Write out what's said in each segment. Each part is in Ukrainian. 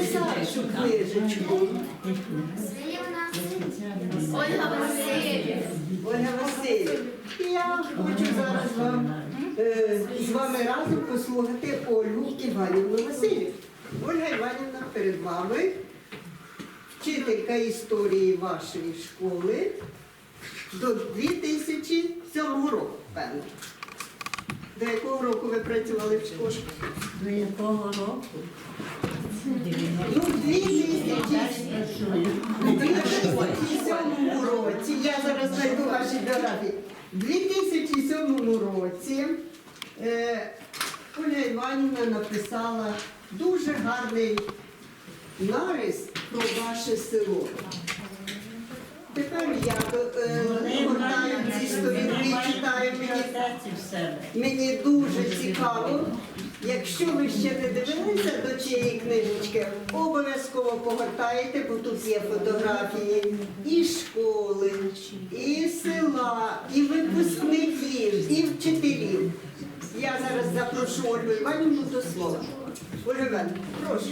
першу книжечку. Ольга Васильівна. Ольга Васильівна. Я хочу зараз вам е, з вами разом послухати Ольгу Іванівну Васильівну. Ольга Іванівна перед вами, вчителька історії вашої школи до 2007 року, певно. До якого року ви працювали в школі? До якого року? Ну, 2007 році, я зараз знайду ваші біографії. У 2007 році е, Оля Іванівна написала дуже гарний нарис про ваше село. Тепер я гортаю ці сторінки, читаю мені. Мені дуже цікаво. Якщо ви ще не дивилися до цієї книжечки, обов'язково погортаєте, бо тут є фотографії і школи, і села, і випускників, і вчителів. Я зараз запрошу Ольгу Іванівну до слова. Ольга Іванівна, прошу.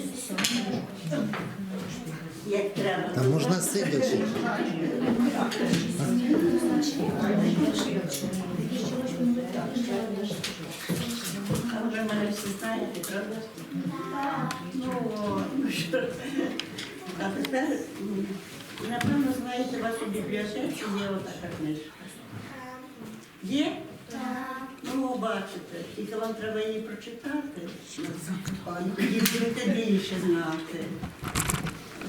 Як треба. Та можна сидячи. Мене всі знаєте, правда? Ну, ну що? А тепер, напевно, знаєте, у вас у бібліотеці є отака книжка. Є? Ну, бачите, тільки вам треба її прочитати. Тоді будете більше знати.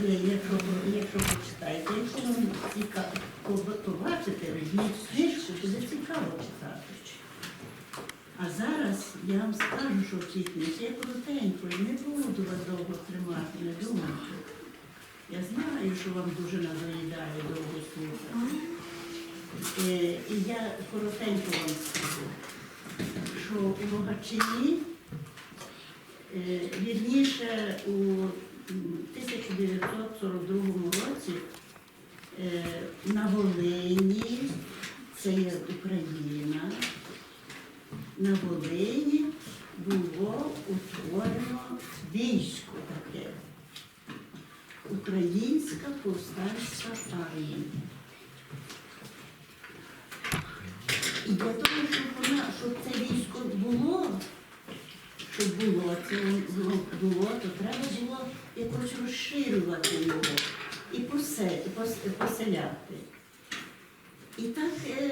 Якщо, якщо почитаєте, якщо вам цікаво побачите, візьміть книжку, буде цікаво читати. А зараз я вам скажу, що в цій книжці я коротенько і не буду вас довго тримати, не думайте. Я знаю, що вам дуже надоїдає довго слухати. Е, І я коротенько вам скажу, що у Рогачині, е, вірніше у 1942 році е, на Волині, це є Україна, на Волині було утворено військо таке. Українська повстанська армія. І для того, щоб вона, щоб це військо було, щоб було це було, то треба було якось розширювати його і поселяти. І так е,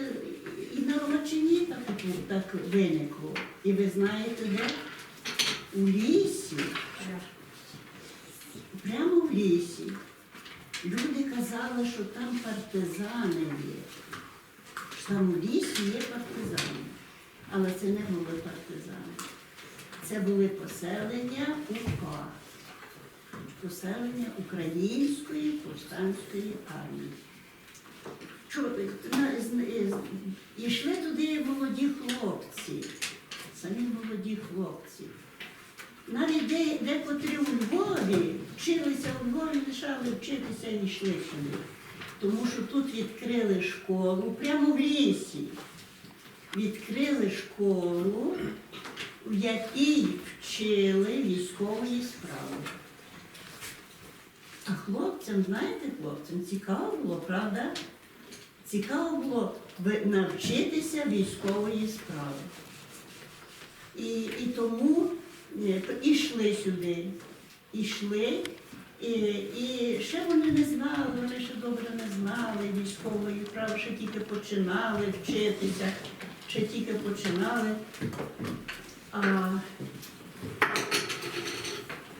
і на Ромачині так, так виникло. І ви знаєте, де? У лісі, прямо в лісі. Люди казали, що там партизани є. Що там у лісі є партизани. Але це не були партизани. Це були поселення УК. Поселення Української повстанської армії. Що, з- з- туди молоді хлопці, самі молоді хлопці. Навіть де, декотрі у Львові вчилися у Львові, лишали вчитися і йшли сюди. Тому що тут відкрили школу прямо в лісі. Відкрили школу, в якій вчили військової справи. А хлопцям, знаєте, хлопцям цікаво було, правда? Цікаво було навчитися військової справи. І, і тому е, ішли сюди, ішли, і, і ще вони не знали, вони ще добре не знали військової справи, ще тільки починали вчитися, ще тільки починали. А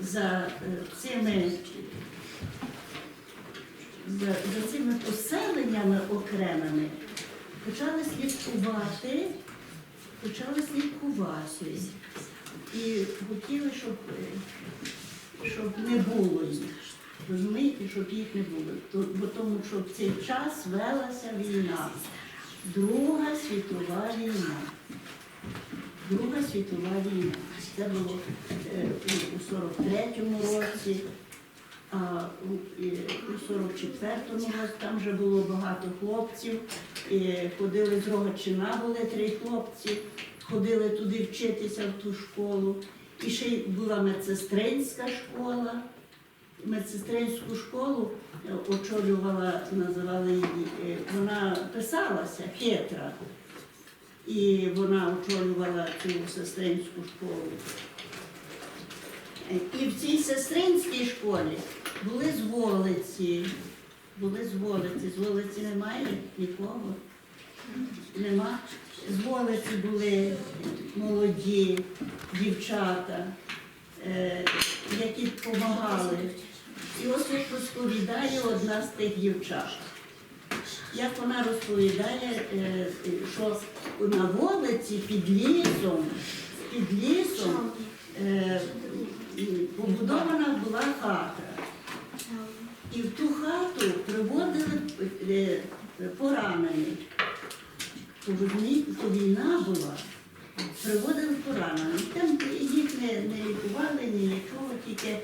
за е, цими за, за цими поселеннями окремими почали слідкувати, почали слідкувати. І хотіли, щоб, е, щоб не було їх. Розумієте, щоб їх не було. Бо тому що в цей час велася війна. Друга світова війна. Друга світова війна. Це було е, у 43-му році, а у, 44-му там вже було багато хлопців. Ходили з Рогачина, були три хлопці, ходили туди вчитися в ту школу. І ще була медсестринська школа. медсестринську школу е, очолювала, називали її, е, вона писалася Петра. І вона очолювала цю сестринську школу. Е, І в цій сестринській школі були з вулиці, були з вулиці, з вулиці немає нікого. Нема. З вулиці були молоді дівчата, е, які допомагали. І ось як розповідає одна з тих дівчат. Як вона розповідає, е, що на вулиці під лісом, під лісом е, побудована була хата. І в ту хату приводили е, поранених. То війна була, приводили поранених. Там їх не, не лікували, ні нічого, тільки,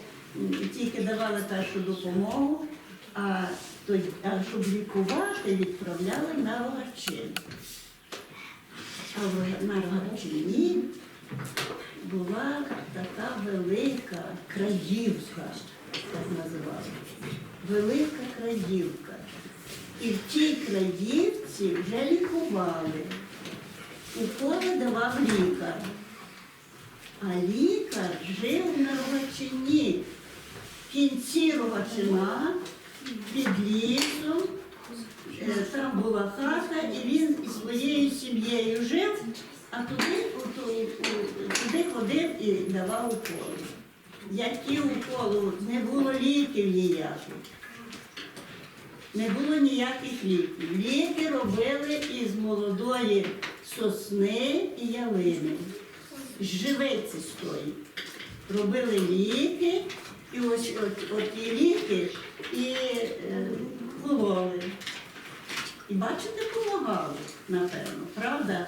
тільки давали першу допомогу, а, то, а щоб лікувати, відправляли на Рогачин. А на Рогачині була така велика краївка, так називали. Велика краївка. І в тій краївці вже лікували. Уколи давав лікар. А лікар жив на Рогачині. В кінці Рогачина під лісом. Е, Там була хата, і він із своєю сім'єю жив, а туди, у- ту- у- туди ходив і давав уколи. Які уколи? Не було ліків ніяких. Не було ніяких ліків. Ліки робили із молодої сосни і ялини. З живиці стої. Робили ліки, і ось ті ліки і е, кололи. І бачите, допомагали, напевно, правда?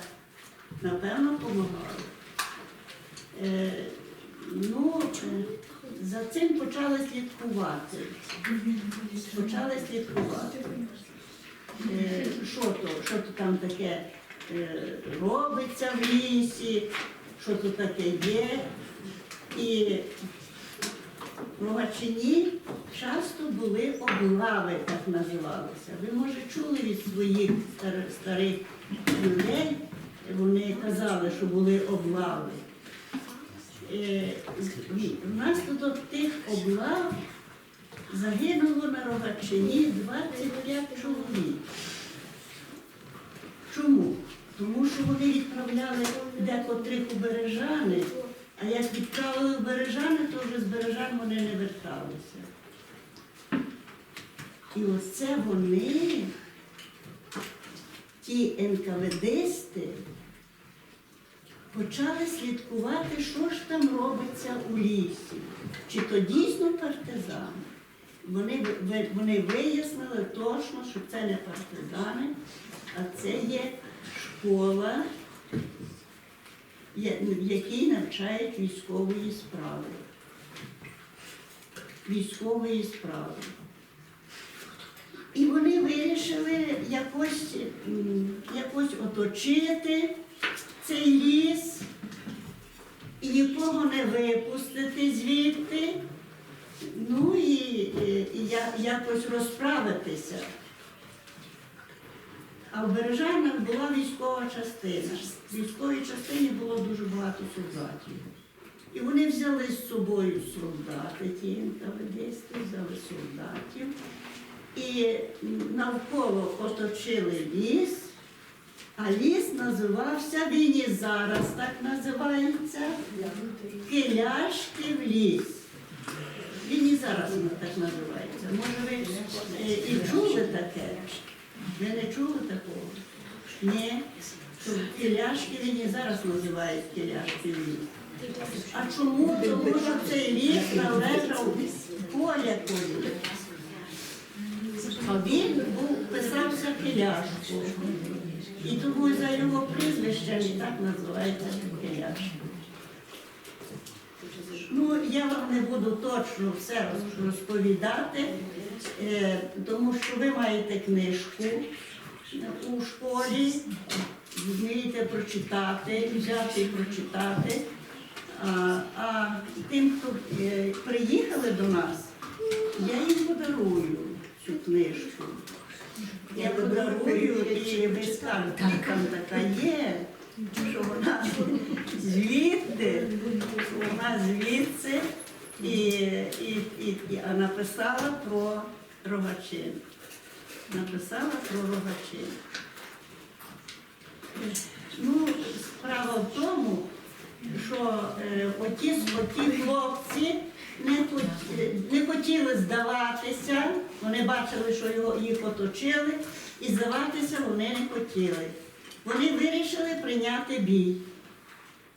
Напевно, допомагали. Ну, за цим почали слідкувати. Почали слідкувати. Е, що то, що то там таке е, робиться в лісі, що то таке є. І в Рогачині часто були облави, так називалися. Ви, може, чули від своїх старих людей, вони казали, що були облави. Е, Внаслідок тих облав загинуло на Рогачині 25 чоловік. Чому? Тому що вони відправляли декотрих у Бережани, а як відправили в Бережани, то вже з Бережан вони не верталися. І ось це вони, ті НКВДсти, почали слідкувати, що ж там робиться у лісі. Чи то дійсно партизани. Вони, вони вияснили точно, що це не партизани, а це є школа, в якій навчають військової справи. Військової справи. І вони вирішили якось, якось оточити цей ліс і нікого не випустити звідти. Ну і, і, і я- якось розправитися. А в Бережанах була військова частина. В військовій частині було дуже багато солдатів. І вони взяли з собою солдати, ті НКВДсти, взяли солдатів. І навколо оточили ліс, а ліс називався, він і зараз так називається, Киляшків ліс. Він і зараз так називається. Може ви е, і чули таке? Ви не чули такого? Ні. Киляшки він і зараз називають Киляшків ліс. А чому? Тому що цей ліс належав полякові. А він був, писався Киляшко. І тому за його прізвищем і так називається Киляшко. Ну, я вам не буду точно все розповідати, е, тому що ви маєте книжку у школі, вмієте прочитати, взяти і прочитати. А, а тим, хто е, приїхали до нас, Я їм подарую цю книжку. Я подарую і там така є, що вона звідти, вона звідси і, і, і, і а написала про рогачин. Написала про рогачин. Ну, справа в тому, що е, оті, оті хлопці не, хотіли здаватися, вони бачили, що його, їх оточили, і здаватися вони не хотіли. Вони вирішили прийняти бій.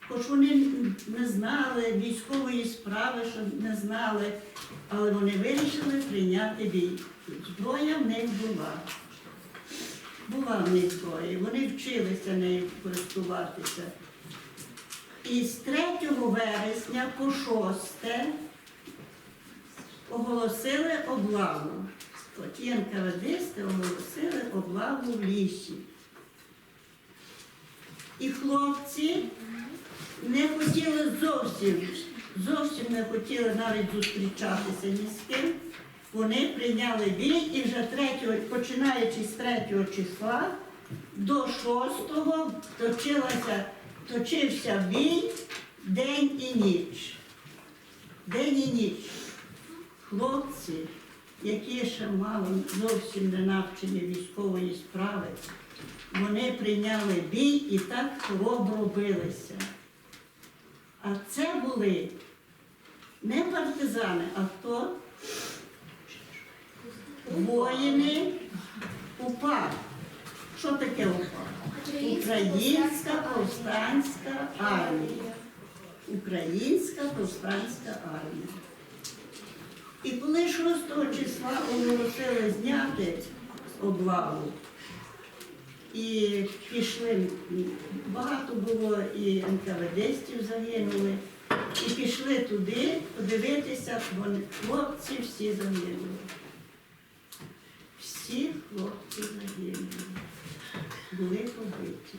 Хоч вони не знали військової справи, що не знали, але вони вирішили прийняти бій. Зброя в них була. Була в них зброя, вони вчилися нею користуватися. І з 3 вересня по 6 оголосили облаву. От НКВДсти оголосили облаву в лісі. І хлопці не хотіли зовсім, зовсім не хотіли навіть зустрічатися ні з ким. Вони прийняли бій і вже 3, починаючи з 3 числа до 6 точилася, точився бій день і ніч. День і ніч. Хлопці, які ще мало зовсім не навчені військової справи, вони прийняли бій і так хоробро билися. А це були не партизани, а хто? Воїни УПА. Що таке УПА? Українська повстанська армія. Українська повстанська армія. І коли 6 числа оголосили зняти облаву, і пішли, багато було і НКВДстів загинули, і пішли туди подивитися, вони, хлопці всі загинули. Всі хлопці загинули, були побиті.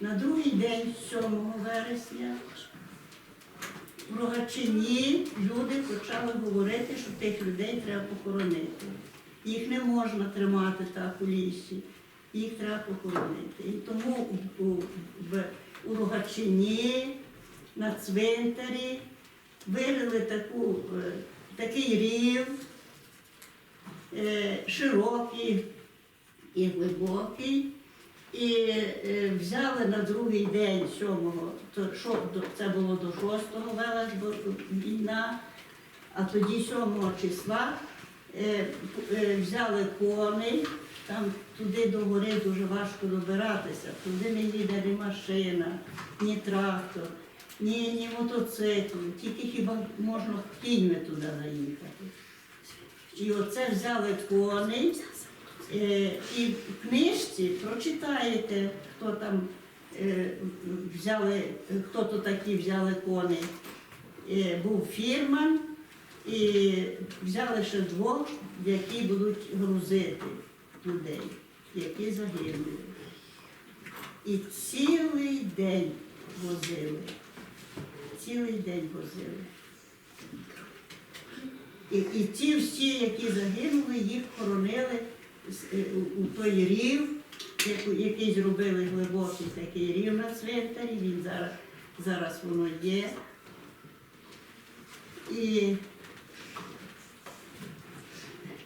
На другий день, 7 вересня, в Рогачині люди почали говорити, що тих людей треба похоронити. Їх не можна тримати так у лісі, їх треба похоронити. І тому у, в, у Рогачині на цвинтарі вирили таку, е, такий рів, е, широкий і глибокий. І е, взяли на другий день сьомого, то що це було до 6-го велась бо- війна, а тоді 7 числа е, е, взяли коней, там туди до гори дуже важко добиратися, туди не їде ні машина, ні трактор, ні, ні мотоцикл, тільки хіба можна кіньми туди заїхати. І оце взяли коней. Е, І в книжці прочитаєте, хто там е, взяли, хто то такі взяли коней. Е, Був фірман і взяли ще двох, які будуть грузити людей, які загинули. І цілий день возили. Цілий день возили. І, і ті всі, які загинули, їх хоронили у, у той рів, який зробили глибокий такий рів на цвинтарі, він зараз, зараз воно є. І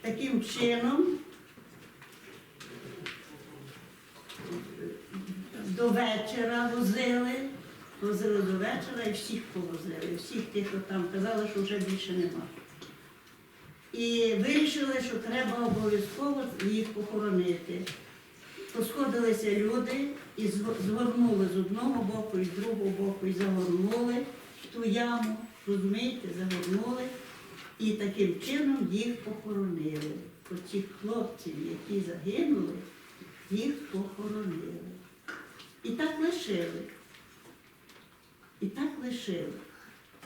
таким чином до вечора возили, возили до вечора і всіх повозили, всіх тих, що там казали, що вже більше нема. І вирішили, що треба обов'язково їх похоронити. Посходилися люди і зго- згорнули з одного боку і з другого боку, і загорнули в ту яму, розумієте, загорнули. І таким чином їх похоронили. Оцих хлопців, які загинули, їх похоронили. І так лишили. І так лишили.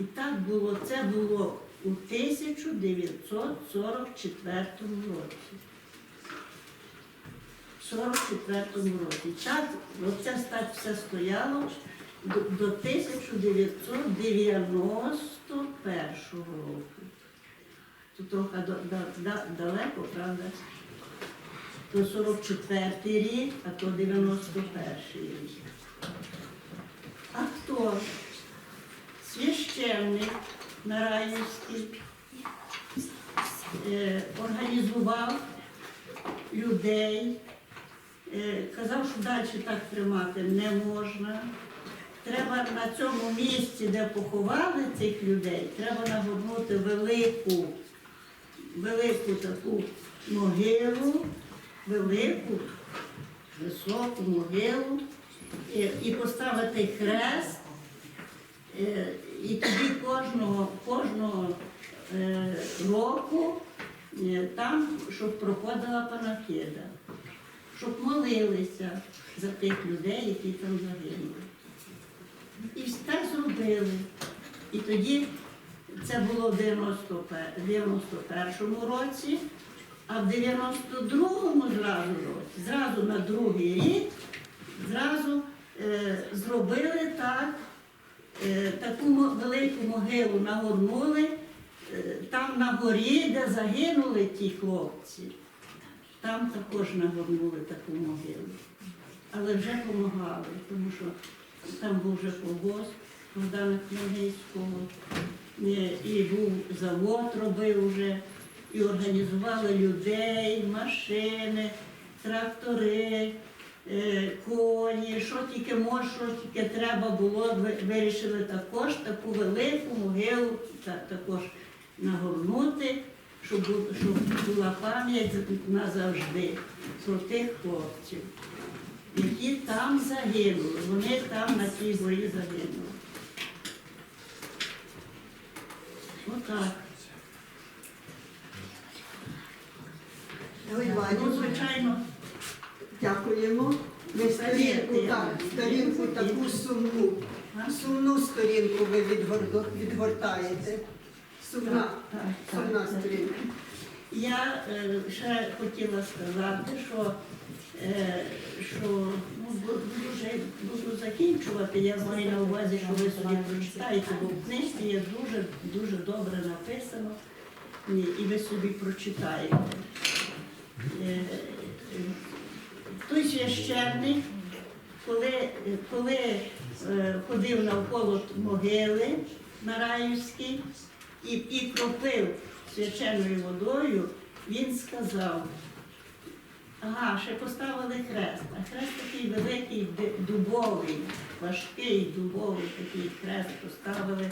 І так було, це було у 1944 році. В 44 році. Так, оце так все стояло до, до 1991 року. Тут трохи да- да- далеко, правда? То 44-й рік, а то 91-й рік. А хто? Священник Нараївський е, організував людей, е, казав, що далі так тримати не можна. Треба на цьому місці, де поховали цих людей, треба нагорнути велику, велику таку могилу, велику, високу могилу е, і поставити хрест. Е, І тоді кожного, кожного е, року е, там, щоб проходила панахида, щоб молилися за тих людей, які там загинули. І так зробили. І тоді це було в 91 91-му році, а в 92-му зразу році, зразу на другий рік, зразу е, зробили так, таку велику могилу нагорнули, е, там на горі, де загинули ті хлопці, там також нагорнули таку могилу. Але вже допомагали, тому що там був вже колгосп Богдана Хмельницького, е, і був завод робив вже, і організували людей, машини, трактори, е, коні, що тільки може, що тільки треба було, вирішили також таку велику могилу також нагорнути, щоб, була пам'ять назавжди про тих хлопців які там загинули. Вони там на тій горі загинули. Отак. Ну, Ну, Іванівна, звичайно, дякуємо. Ми сторінку, так, сторінку таку сумну, сумну сторінку ви відгортаєте. Сумна, сумна сторінка. Я е, ще хотіла сказати, що, е, що ну, бу- буду закінчувати. Я маю на увазі, що ви собі прочитаєте, бо в книжці є дуже дуже добре написано, і, і ви собі прочитаєте. Е, священник, коли, коли е, ходив навколо могили на Раївській і, і кропив свяченою водою, він сказав, ага, ще поставили хрест, а хрест такий великий, дубовий, важкий дубовий такий хрест поставили.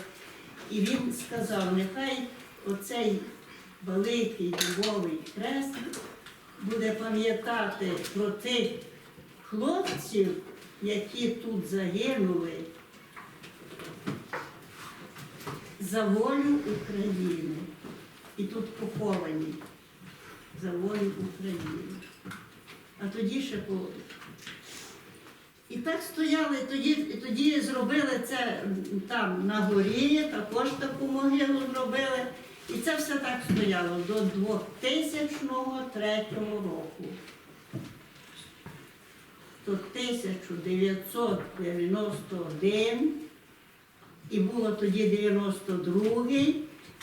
І він сказав, нехай оцей великий дубовий хрест буде пам'ятати про тих хлопців, які тут загинули за волю України. І тут поховані за волю України. А тоді ще по. І так стояли, тоді, тоді зробили це там на горі, також таку могилу зробили. І це все так стояло до 2003 року. То 1991 і було тоді 92-й,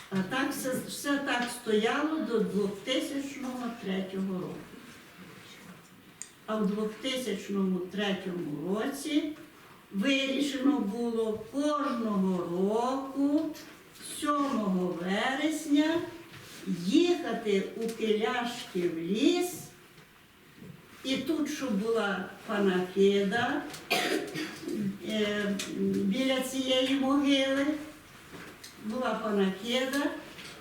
а так все, все так стояло до 2003 року. А в 2003 році вирішено було кожного року 7 вересня їхати у Киляшки в ліс. І тут, щоб була панахида е, біля цієї могили, була панахида,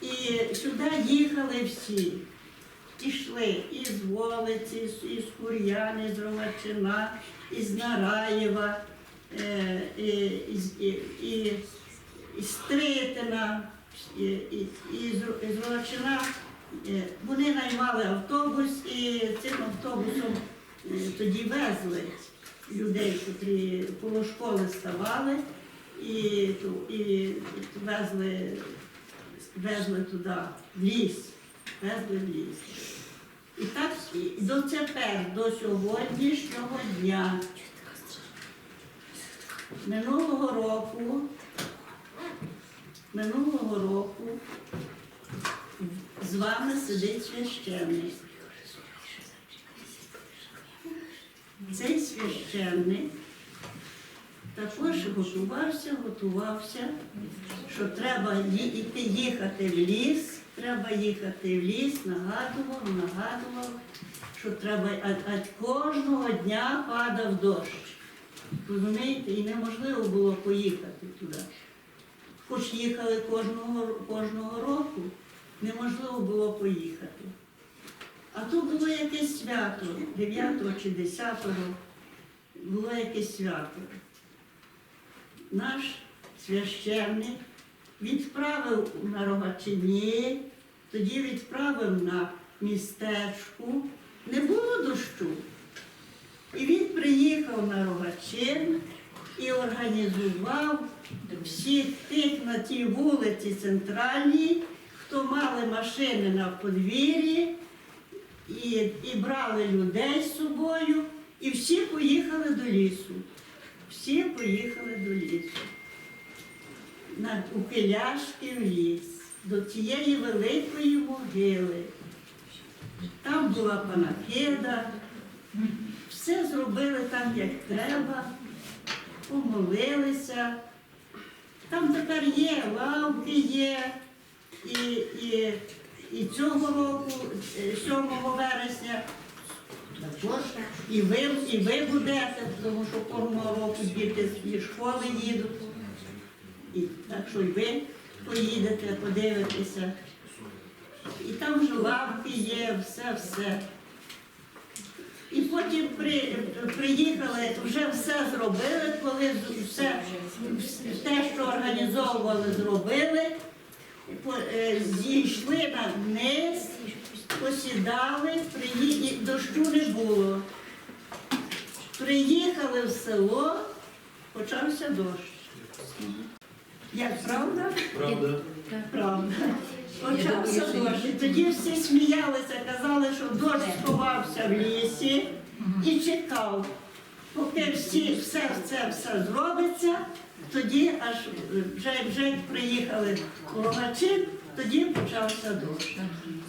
і сюди їхали всі. Ішли із Волиці, із- Кур'яни, з Ровачина, із Нараєва, е, і, із- і, і, із Тритина, із Ровачина. Е, Вони наймали автобус і цим автобусом е, тоді везли людей, котрі коло школи ставали і, і везли, везли туди, в ліс. Везли в ліс. І так до тепер, до сьогоднішнього дня, минулого року, минулого року з вами сидить священник. Цей священник також готувався, готувався, що треба їхати в ліс, треба їхати в ліс, нагадував, нагадував, що треба, а кожного дня падав дощ. Розумієте, і неможливо було поїхати туди. Хоч їхали кожного, кожного року, неможливо було поїхати. А тут було якесь свято, 9 чи 10 було якесь свято. Наш священник відправив на Рогачині, тоді відправив на містечку. Не було дощу. І він приїхав на Рогачин і організував всіх тих на тій вулиці центральній, хто мали машини на подвір'ї, і, і брали людей з собою, і всі поїхали до лісу. Всі поїхали до лісу. На, у в ліс, до тієї великої могили. Там була панахида, все зробили так, як треба, помолилися. Там тепер є, лавки є, і, і, і цього року, е, 7 вересня, також і ви, і ви будете, тому що кожного року діти зі школи їдуть. І, так що і ви поїдете, подивитеся. І там ж лавки є, все-все. Потім при, приїхали, вже все зробили, коли все, те, що організовували, зробили, е, зійшли на вниз, посідали, приї... дощу не було. Приїхали в село, почався дощ. Як правда? Правда. Правда. Почався дощ. І тоді всі сміялися, казали, що дощ сховався в лісі і чекав. Поки всі все це все зробиться, тоді аж вже, вже приїхали в тоді почався дощ.